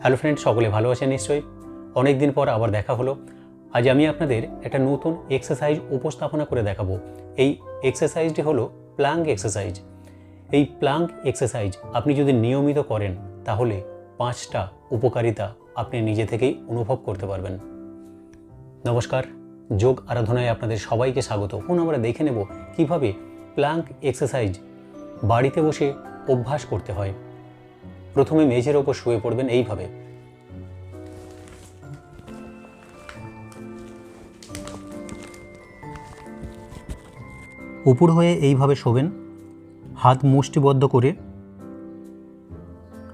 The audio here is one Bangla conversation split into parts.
হ্যালো ফ্রেন্ড সকলে ভালো আছেন নিশ্চয়ই। অনেক দিন পর আবার দেখা হলো। আজ আমি আপনাদের একটা নতুন এক্সারসাইজ উপস্থাপনা করে দেখাবো। এই এক্সারসাইজটি হলো প্লাঙ্ক এক্সারসাইজ এই প্লাঙ্ক এক্সারসাইজ আপনি যদি নিয়মিত করেন, তাহলে পাঁচটা উপকারিতা আপনি নিজে থেকেই অনুভব করতে পারবেন। নমস্কার, যোগ আরাধনায় আপনাদের সবাইকে স্বাগত। এখন আমরা দেখে নেব কীভাবে প্লাঙ্ক এক্সারসাইজ বাড়িতে বসে অভ্যাস করতে হয়। প্রথমে মেঝের ওপর শুয়ে পড়বেন এইভাবে। উপর হয়ে এইভাবে শোবেন। হাত মুষ্টিবদ্ধ করে,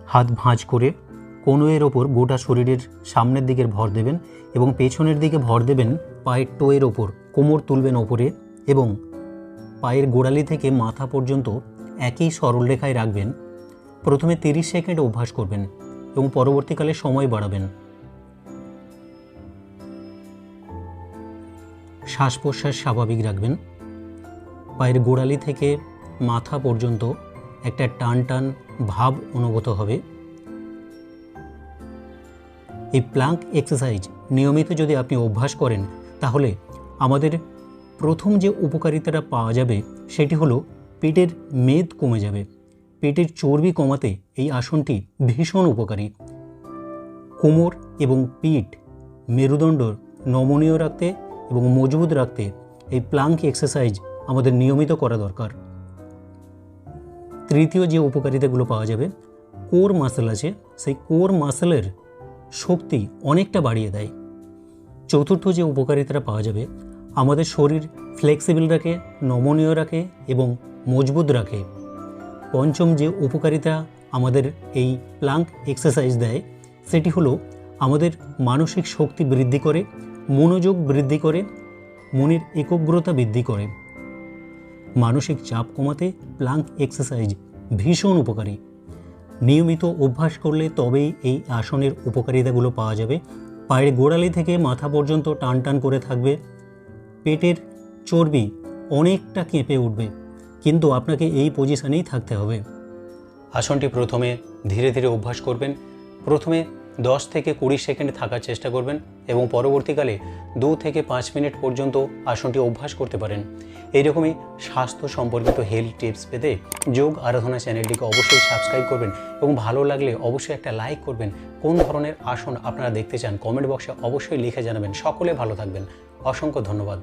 হাত ভাঁজ করে কোনোয়ের ওপর গোটা শরীরের সামনের দিকে ভর দেবেন এবং পেছনের দিকে ভর দেবেন পায়ের টোয়ের ওপর। কোমর তুলবেন ওপরে এবং পায়ের গোড়ালি থেকে মাথা পর্যন্ত একই সরলরেখায় রাখবেন। প্রথমে তিরিশ সেকেন্ড অভ্যাস করবেন এবং পরবর্তীকালে সময় বাড়াবেন। শ্বাস প্রশ্বাস স্বাভাবিক রাখবেন। পায়ের গোড়ালি থেকে মাথা পর্যন্ত একটা টান টান ভাব অনুভূত হবে। এই প্লাঙ্ক এক্সারসাইজ নিয়মিত যদি আপনি অভ্যাস করেন, তাহলে আমাদের প্রথম যে উপকারিতাটা পাওয়া যাবে, সেটি হলো পেটের মেদ কমে যাবে। পেটের চর্বি কমাতে এই আসনটি ভীষণ উপকারী। কোমর এবং পিঠ মেরুদণ্ড নমনীয় রাখতে এবং মজবুত রাখতে এই প্লাঙ্ক এক্সারসাইজ আমাদের নিয়মিত করা দরকার। তৃতীয় যে উপকারিতাগুলো পাওয়া যাবে, কোর মাসেল আছে। সেই কোর মাসেলের শক্তি অনেকটা বাড়িয়ে দেয়। চতুর্থ যে উপকারিতাটা পাওয়া যাবে, আমাদের শরীর ফ্লেক্সিবল রাখে, নমনীয় রাখে এবং মজবুত রাখে। পঞ্চম যে উপকারিতা আমাদের এই প্লাঙ্ক এক্সারসাইজ দেয়, সেটি হলো আমাদের মানসিক শক্তি বৃদ্ধি করে, মনোযোগ বৃদ্ধি করে, মনের একগ্রতা বৃদ্ধি করে। মানসিক চাপ কমাতে প্লাঙ্ক এক্সারসাইজ ভীষণ উপকারী। নিয়মিত অভ্যাস করলে তবেই এই আসনের উপকারিতাগুলো পাওয়া যাবে। পায়ের গোড়ালি থেকে মাথা পর্যন্ত টান টান করে থাকবে। পেটের চর্বি অনেকটা কেঁপে উঠবে। কিন্তু আপনাকে এই পজিশনেই থাকতে হবে। আসনটি প্রথমে ধীরে ধীরে অভ্যাস করবেন, প্রথমে দশ থেকে কুড়ি সেকেন্ড থাকার চেষ্টা করবেন এবং পরবর্তীকালে দু থেকে পাঁচ মিনিট পর্যন্ত আসনটি অভ্যাস করতে পারেন। এইরকমই স্বাস্থ্য সম্পর্কিত হেলথ টিপস পেতে যোগ আরাধনা চ্যানেলটিকে অবশ্যই সাবস্ক্রাইব করবেন এবং ভালো লাগলে অবশ্যই একটা লাইক করবেন। কোন ধরনের আসন আপনারা দেখতে চান কমেন্ট বক্সে অবশ্যই লিখে জানাবেন। সকলে ভালো থাকবেন। অসংখ্য ধন্যবাদ।